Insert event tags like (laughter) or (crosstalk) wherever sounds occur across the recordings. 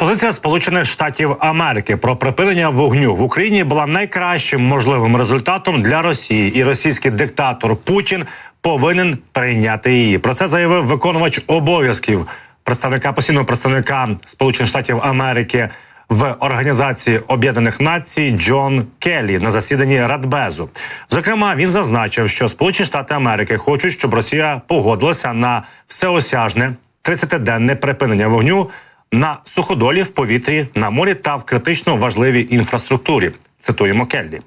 Пропозиція Сполучених Штатів Америки про припинення вогню в Україні була найкращим можливим результатом для Росії, і російський диктатор Путін повинен прийняти її. Про це заявив виконувач обов'язків представника постійного представника Сполучених Штатів Америки в Організації Об'єднаних Націй Джон Келлі на засіданні Радбезу. Зокрема, він зазначив, що Сполучені Штати Америки хочуть, щоб Росія погодилася на всеосяжне 30-денне припинення вогню на суходолі в повітрі, на морі та в критично важливій інфраструктурі. Цитуємо Келлі.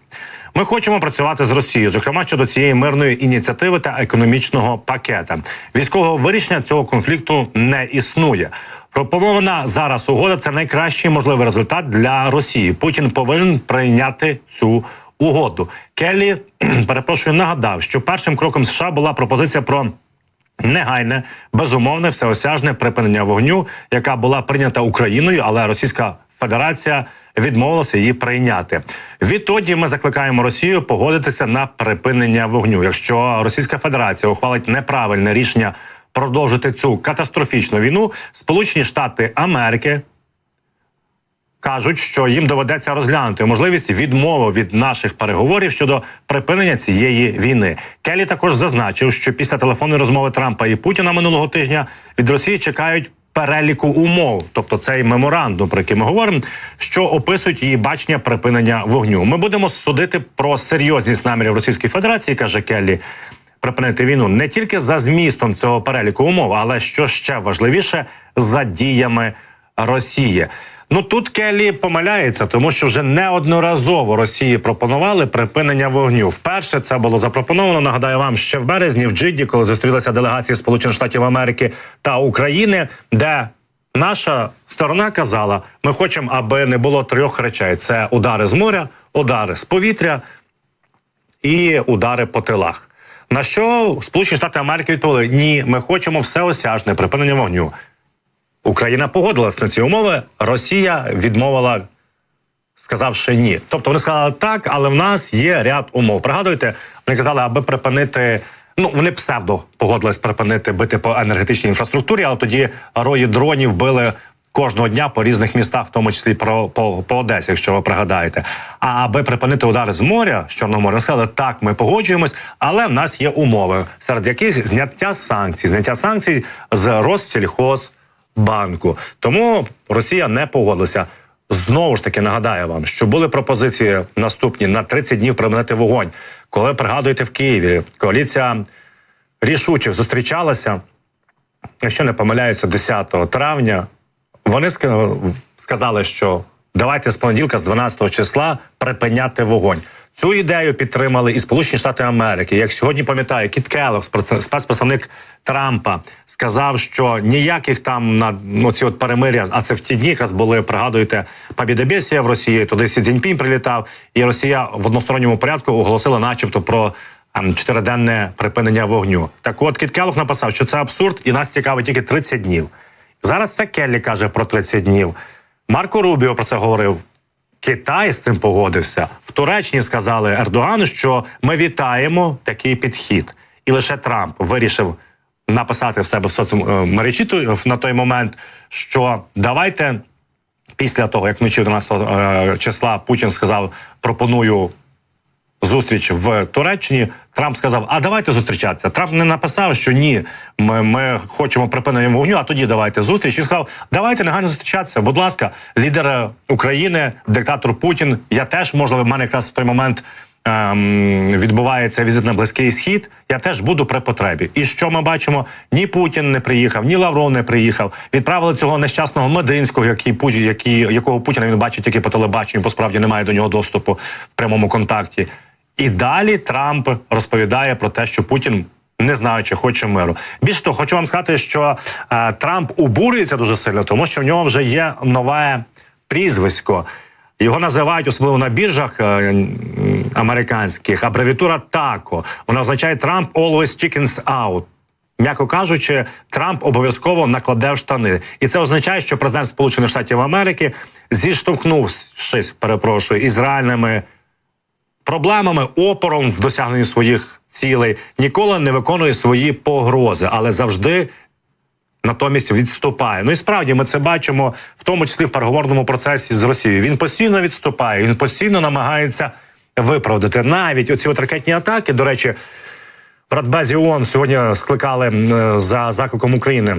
Ми хочемо працювати з Росією, зокрема щодо цієї мирної ініціативи та економічного пакета. Військового вирішення цього конфлікту не існує. Пропонована зараз угода це найкращий можливий результат для Росії. Путін повинен прийняти цю угоду. Келлі (clears throat) перепрошую нагадав, що першим кроком США була пропозиція про негайне, безумовне, всеосяжне припинення вогню, яка була прийнята Україною, але Російська Федерація відмовилася її прийняти. Відтоді ми закликаємо Росію погодитися на припинення вогню. Якщо Російська Федерація ухвалить неправильне рішення продовжити цю катастрофічну війну, Сполучені Штати Америки кажуть, що їм доведеться розглянути можливість відмови від наших переговорів щодо припинення цієї війни. Келі також зазначив, що після телефонної розмови Трампа і Путіна минулого тижня від Росії чекають. Переліку умов, тобто цей меморандум, про який ми говоримо, що описують її бачення припинення вогню. Ми будемо судити про серйозність намірів Російської Федерації, каже Келлі, припинити війну не тільки за змістом цього переліку умов, але що ще важливіше за діями Росії. Ну тут Келлі помиляється, тому що вже неодноразово Росії пропонували припинення вогню. Вперше це було запропоновано. Нагадаю вам ще в березні в Джидді, коли зустрілися делегації Сполучених Штатів Америки та України, де наша сторона казала: ми хочемо, аби не було трьох речей: це удари з моря, удари з повітря і удари по тилах. На що Сполучені Штати Америки відповіли: ні, ми хочемо всеосяжне припинення вогню. Україна погодилась на ці умови. Росія відмовила, сказавши ні. Тобто вони сказали так, але в нас є ряд умов. Пригадуєте, вони казали, аби припинити. Ну, вони псевдо погодились припинити бити по енергетичній інфраструктурі, але тоді рої дронів били кожного дня по різних містах, в тому числі про по, по Одесі, якщо ви пригадаєте. А аби припинити удари з моря з Чорного моря, сказали, так, ми погоджуємось, але в нас є умови, серед яких зняття санкцій, зняття санкцій з Россельхоз банку. Тому Росія не погодилася. Знову ж таки нагадаю вам, що були пропозиції наступні на 30 днів припинити вогонь. Коли пригадуєте в Києві, коаліція рішуче зустрічалася, якщо не помиляюся, 10 травня. Вони сказали, що давайте з понеділка, з 12 числа, припиняти вогонь. Цю ідею підтримали і Сполучені Штати Америки. Як сьогодні пам'ятаю, Кіт Келлог, спецпредставник Трампа, сказав, що ніяких там на ну, ці от перемиря, а це в ті дні якраз були, пригадуєте, Побєдобєсія в Росії. Туди Сі Цзіньпінь прилітав, і Росія в односторонньому порядку оголосила, начебто, про ем, чотириденне припинення вогню. Так, от Кіт Келлог написав, що це абсурд, і нас цікавить тільки 30 днів. Зараз це Келлі каже про 30 днів. Марко Рубіо про це говорив. Китай з цим погодився в Туреччині. Сказали Ердогану, що ми вітаємо такий підхід, і лише Трамп вирішив написати в себе в соцмережі на той момент, що давайте після того, як вночі 11 числа Путін сказав, пропоную. Зустріч в Туреччині Трамп сказав: А давайте зустрічатися. Трамп не написав, що ні, ми ми хочемо припинення вогню. А тоді давайте зустріч. Він сказав, давайте негайно зустрічатися. Будь ласка, лідер України, диктатор Путін. Я теж можливо, в мене якраз в той момент ем, відбувається візит на близький схід. Я теж буду при потребі. І що ми бачимо? Ні Путін не приїхав, ні Лавров не приїхав. Відправили цього нещасного Мединського, який який якого Путіна він бачить тільки по телебаченню, бо справді немає до нього доступу в прямому контакті. І далі Трамп розповідає про те, що Путін не знаю, чи хоче миру. Більше того, хочу вам сказати, що е, Трамп обурюється дуже сильно, тому що в нього вже є нове прізвисько. Його називають особливо на біржах е, американських абревіатура ТАКО. Вона означає Трамп always chickens out. М'яко кажучи, Трамп обов'язково накладе в штани, і це означає, що президент Сполучених Штатів Америки, зіштовхнувшись, перепрошую, із реальними проблемами, опором в досягненні своїх цілей, ніколи не виконує свої погрози, але завжди натомість відступає. Ну і справді ми це бачимо, в тому числі в переговорному процесі з Росією. Він постійно відступає, він постійно намагається виправдати навіть оці от ракетні атаки. До речі, в Радбезі ООН сьогодні скликали за закликом України.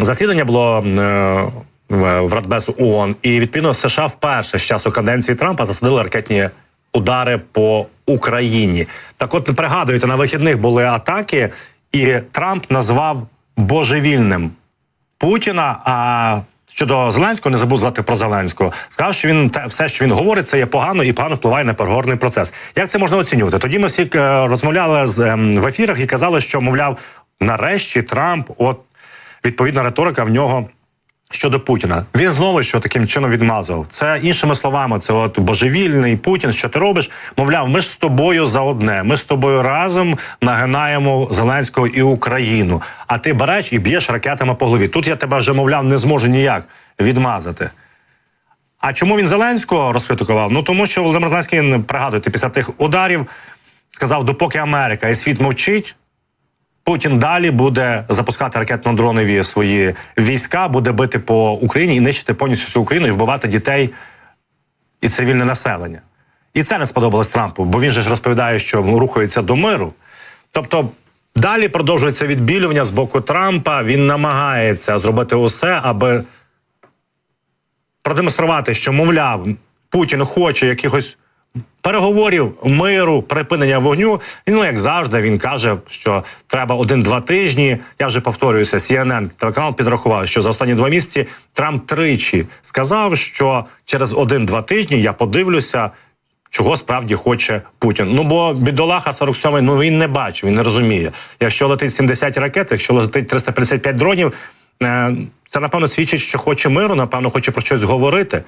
Засідання було е, в Радбезу ООН, і відповідно США вперше з часу каденції Трампа засудили ракетні удари по Україні. Так, от пригадуєте, на вихідних були атаки, і Трамп назвав божевільним Путіна. А щодо Зеленського не забув згадати про Зеленського. Сказав, що він те все, що він говорить, це є погано і погано впливає на переговорний процес. Як це можна оцінювати? Тоді ми всі е, розмовляли з ем, в ефірах і казали, що мовляв, нарешті Трамп, от відповідна риторика в нього. Щодо Путіна, він знову що таким чином відмазав. Це іншими словами, це от божевільний Путін. Що ти робиш? Мовляв, ми ж з тобою за одне. Ми з тобою разом нагинаємо Зеленського і Україну. А ти береш і б'єш ракетами по голові. Тут я тебе вже мовляв не зможу ніяк відмазати. А чому він Зеленського розкритикував? Ну тому що Володимир Зеленський, пригадуйте, після тих ударів сказав: допоки Америка і світ мовчить. Путін далі буде запускати ракетно-дронові свої війська, буде бити по Україні і нищити повністю всю Україну і вбивати дітей і цивільне населення. І це не сподобалось Трампу, бо він же ж розповідає, що рухається до миру. Тобто далі продовжується відбілювання з боку Трампа. Він намагається зробити усе, аби продемонструвати, що, мовляв, Путін хоче якихось переговорів, миру, припинення вогню. І, ну, як завжди, він каже, що треба один-два тижні. Я вже повторююся, CNN, телеканал підрахував, що за останні два місяці Трамп тричі сказав, що через один-два тижні я подивлюся. Чого справді хоче Путін? Ну бо бідолаха 47-й, ну він не бачить, він не розуміє. Якщо летить 70 ракет, якщо летить 355 дронів, е, це напевно свідчить, що хоче миру, напевно, хоче про щось говорити.